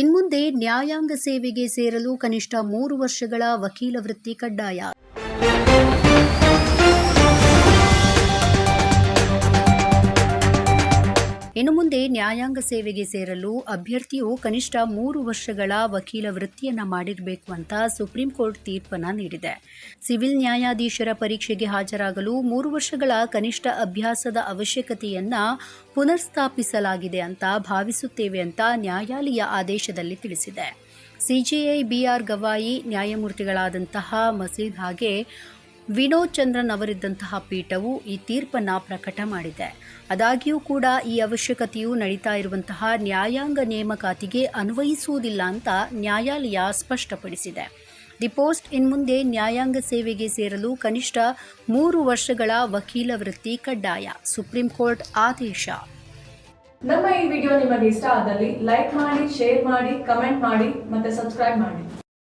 ಇನ್ಮುಂದೆ ನ್ಯಾಯಾಂಗ ಸೇವೆಗೆ ಸೇರಲು ಕನಿಷ್ಠ ಮೂರು ವರ್ಷಗಳ ವಕೀಲ ವೃತ್ತಿ ಕಡ್ಡಾಯ. ಇನ್ನು ಮುಂದೆ ನ್ಯಾಯಾಂಗ ಸೇವೆಗೆ ಸೇರಲು ಅಭ್ಯರ್ಥಿಯು ಕನಿಷ್ಠ ಮೂರು ವರ್ಷಗಳ ವಕೀಲ ವೃತ್ತಿಯನ್ನು ಮಾಡಿರಬೇಕು ಅಂತ ಸುಪ್ರೀಂ ಕೋರ್ಟ್ ತೀರ್ಪನ್ನ ನೀಡಿದೆ. ಸಿವಿಲ್ ನ್ಯಾಯಾಧೀಶರ ಪರೀಕ್ಷೆಗೆ ಹಾಜರಾಗಲು ಮೂರು ವರ್ಷಗಳ ಕನಿಷ್ಠ ಅಭ್ಯಾಸದ ಅವಶ್ಯಕತೆಯನ್ನ ಪುನರ್ಸ್ಥಾಪಿಸಲಾಗಿದೆ ಅಂತ ಭಾವಿಸುತ್ತೇವೆ ಅಂತ ನ್ಯಾಯಾಲಯ ಆದೇಶದಲ್ಲಿ ತಿಳಿಸಿದೆ. ಸಿಜಿಐ ಬಿಆರ್ ಗವಾಯಿ ನ್ಯಾಯಮೂರ್ತಿಗಳಾದಂತಹ ಮಸೀದ್ ಹಾಗೆ ವಿನೋದ್ ಚಂದ್ರನ್ ಅವರಿದ್ದಂತಹ ಪೀಠವು ಈ ತೀರ್ಪನ್ನ ಪ್ರಕಟ ಮಾಡಿದೆ. ಆದಾಗ್ಯೂ ಕೂಡ ಈ ಅವಶ್ಯಕತೆಯು ನಡೀತಾ ಇರುವಂತಹ ನ್ಯಾಯಾಂಗ ನೇಮಕಾತಿಗೆ ಅನ್ವಯಿಸುವುದಿಲ್ಲ ಅಂತ ನ್ಯಾಯಾಲಯ ಸ್ಪಷ್ಟಪಡಿಸಿದೆ. ದಿ ಪೋಸ್ಟ್ ಇನ್ಮುಂದೆ ನ್ಯಾಯಾಂಗ ಸೇವೆಗೆ ಸೇರಲು ಕನಿಷ್ಠ ಮೂರು ವರ್ಷಗಳ ವಕೀಲ ವೃತ್ತಿ ಕಡ್ಡಾಯ. ಸುಪ್ರೀಂ ಕೋರ್ಟ್ ಆದೇಶ. ನಮ್ಮ ಈ ವಿಡಿಯೋ ನಿಮಗೆ ಇಷ್ಟ ಆದಲ್ಲಿ ಲೈಕ್ ಮಾಡಿ, ಶೇರ್ ಮಾಡಿ, ಕಮೆಂಟ್ ಮಾಡಿ ಮತ್ತೆ ಸಬ್ಸ್ಕ್ರೈಬ್ ಮಾಡಿ.